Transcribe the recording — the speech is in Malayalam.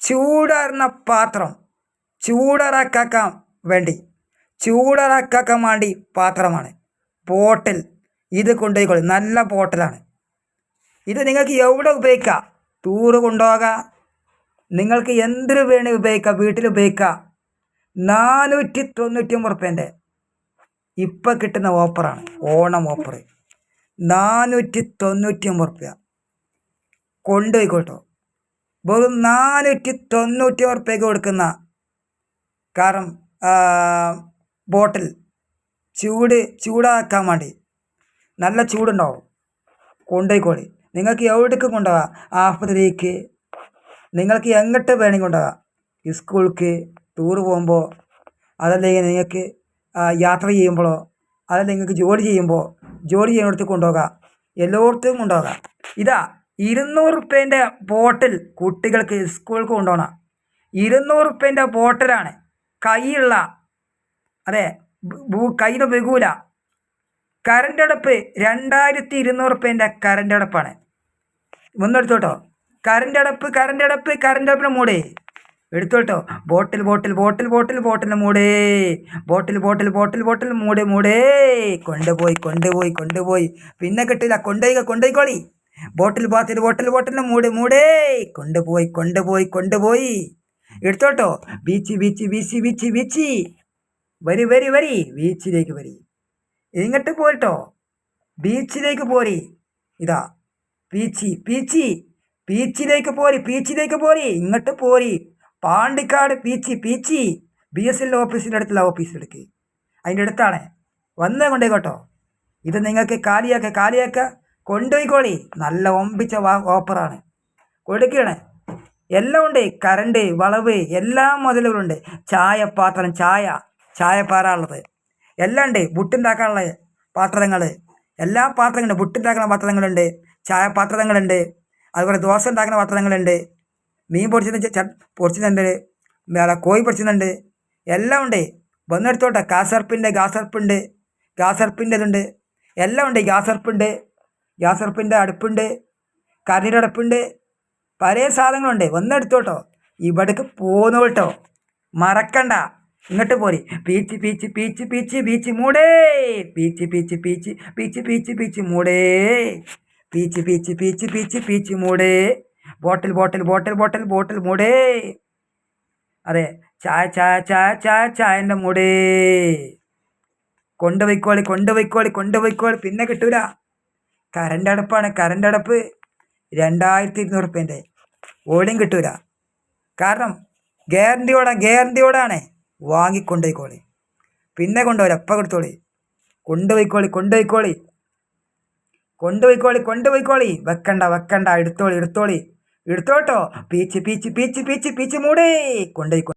ചൂടാറുന്ന പാത്രം ചൂടറക്കാൻ വേണ്ടി ചൂടറക്കാൻ വേണ്ടി പാത്രമാണ്. ബോട്ടിൽ ഇത് കൊണ്ടുപോയിക്കോളി. നല്ല ബോട്ടിലാണ്. ഇത് നിങ്ങൾക്ക് എവിടെ ഉപയോഗിക്കാം? ടൂറ് കൊണ്ടുപോകാം? നിങ്ങൾക്ക് എന്തിനു വേണേൽ ഉപയോഗിക്കാം? വീട്ടിൽ ഉപയോഗിക്കാം? നാനൂറ്റി തൊണ്ണൂറ്റി ഒമ്പത് റുപ്യേന്റെ ഇപ്പം കിട്ടുന്ന ഓഫറാണ്. ഓണം ഓഫർ നാനൂറ്റി തൊണ്ണൂറ്റി ഒമ്പത് റുപ്യ. കൊണ്ടുപോയിക്കോട്ടോ. വെറും നാനൂറ്റി തൊണ്ണൂറ്റി ഉറുപ്പ്യക്ക് കൊടുക്കുന്ന കാരണം ബോട്ടിൽ ചൂട് ചൂടാക്കാൻ വേണ്ടി നല്ല ചൂടുണ്ടാവും. കൊണ്ടുപോയിക്കോളി നിങ്ങൾക്ക് എവിടേക്ക് കൊണ്ടുപോകാം. ആശുപത്രിക്ക് നിങ്ങൾക്ക് എങ്ങോട്ട് വേണമെങ്കിൽ കൊണ്ടുപോകാം. സ്കൂൾക്ക് ടൂർ പോകുമ്പോൾ അതല്ലെങ്കിൽ നിങ്ങൾക്ക് യാത്ര ചെയ്യുമ്പോഴോ അതല്ലെങ്കിൽ നിങ്ങൾക്ക് ജോലി ചെയ്യുമ്പോൾ ജോലി ചെയ്യുന്നിടത്ത് കൊണ്ടുപോകാം. എല്ലായിടത്തും കൊണ്ടുപോകാം. ഇതാ ഇരുന്നൂറ് റുപ്യേന്റെ ബോട്ടിൽ കുട്ടികൾക്ക് സ്കൂൾക്ക് കൊണ്ടുപോകണം. ഇരുന്നൂറ് റുപ്യേന്റെ ബോട്ടിലാണ് കൈയുള്ള അതെ കയ്യിൽ വെകൂല കറണ്ട് അടുപ്പ് രണ്ടായിരത്തി ഇരുന്നൂറ് റുപ്യേന്റെ കറണ്ട് അടുപ്പാണ് ഒന്നെടുത്തോട്ടോ. കറണ്ട് അടുപ്പ് കറണ്ട് അടുപ്പ് കറണ്ട് അടുപ്പിന് മൂടേ. എടുത്തോട്ടോ. Bottle bottle bottle bottle bottle മൂടേ. Bottle bottle bottle bottle മൂട് മൂടേ. കൊണ്ടുപോയി കൊണ്ടുപോയി കൊണ്ടുപോയി. പിന്നെ കിട്ടില്ല. കൊണ്ടുപോയി കൊണ്ടുപോയിക്കോളി. ബോട്ടിൽ ബാത്തിൽ ബോട്ടിൽ ബോട്ടിൽ മൂട് മൂടേ. കൊണ്ടുപോയി കൊണ്ടുപോയി കൊണ്ടുപോയി. എടുത്തോട്ടോ. Beach beach beach beach beach. വരി വരി വരി. ബീച്ചിലേക്ക് വരി. ഇങ്ങോട്ട് പോയിട്ടോ. ബീച്ചിലേക്ക് പോരി. ഇതാ. പീച്ചി പീച്ചി. പീച്ചിലേക്ക് പോരി പീച്ചിലേക്ക് പോരി. ഇങ്ങോട്ട് പോരി. Pandikkad Peechi Peechi. B S L ഓഫീസിന്റെ അടുത്തുള്ള ഓഫീസിലേക്ക് അതിന്റെ അടുത്താണ്. വന്നേ കൊണ്ടേ കേട്ടോ ഇത് നിങ്ങൾക്ക് കാലിയാക്ക കാലിയാക്ക. കൊണ്ടുപോയിക്കോളി. നല്ല ഒമ്പിച്ച ഓപ്പറാണ് കൊടുക്കുകയാണ് എല്ലാം ഉണ്ട്. കറണ്ട് വളവ് എല്ലാം മുതലുകളുണ്ട്. ചായ പാത്രം ചായ ചായ പാറാനുള്ളത് എല്ലാം ഉണ്ട്. ബുട്ടുണ്ടാക്കാനുള്ള പാത്രങ്ങൾ. എല്ലാ പാത്രങ്ങളും ബുട്ടുണ്ടാക്കുന്ന പാത്രങ്ങളുണ്ട്. ചായ പാത്രങ്ങളുണ്ട് അതുപോലെ ദോശ ഉണ്ടാക്കുന്ന പാത്രങ്ങളുണ്ട്. മീൻ പൊടിച്ചിട്ട് പൊടിച്ചിട്ടുണ്ട് വേറെ കോഴി പൊടിച്ചിട്ടുണ്ട് എല്ലാം ഉണ്ട്. വന്നെടുത്തോട്ടെ. കാസർപ്പിന്റെ ഗാസർപ്പുണ്ട് ഗാസർപ്പിന്റെ ഇതുണ്ട് എല്ലാം ഉണ്ട്. ഗ്യാസർപ്പുണ്ട് ഗ്യാസർപ്പിന്റെ അടുപ്പുണ്ട് കറിയുടെ അടുപ്പുണ്ട് പല സാധനങ്ങളുണ്ട് വന്നെടുത്തോട്ടോ ഇവിടേക്ക് പോന്നോട്ടോ മറക്കണ്ട ഇങ്ങോട്ട് പോരി peach peach peach peach peach മൂടേ peach peach peach peach peach peach മൂടേ peach peach peach peach peach മൂടേ bottle bottle bottle bottle bottle മൂടേ അതെ ചായ ചായ ചായ ചായ ചായന്റെ മൂടേ കൊണ്ടുപോയിക്കോളി കൊണ്ടുപോയിക്കോളി കൊണ്ടുപോയിക്കോളി പിന്നെ കിട്ടൂല കറണ്ട് അടുപ്പാണ് കറണ്ട് അടുപ്പ് രണ്ടായിരത്തി ഇരുന്നൂറ് റുപ്യന്റെ ഓടിയും കിട്ടൂല. കാരണം ഗ്യാരണ്ടിയോടെ ഗ്യാരണ്ടിയോടാണ് വാങ്ങിക്കൊണ്ടുപോയിക്കോളി പിന്നെ കൊണ്ടുപോയി എപ്പോൾ കൊടുത്തോളി. കൊണ്ടുപോയിക്കോളി കൊണ്ടുപോയിക്കോളി. കൊണ്ടുപോയിക്കോളി കൊണ്ടുപോയിക്കോളി. വെക്കണ്ട വെക്കണ്ട എടുത്തോളി എടുത്തോളി. എടുത്തോട്ടോ? Peach peach peach peach peach മൂടേ കൊണ്ടുപോയിക്കോളി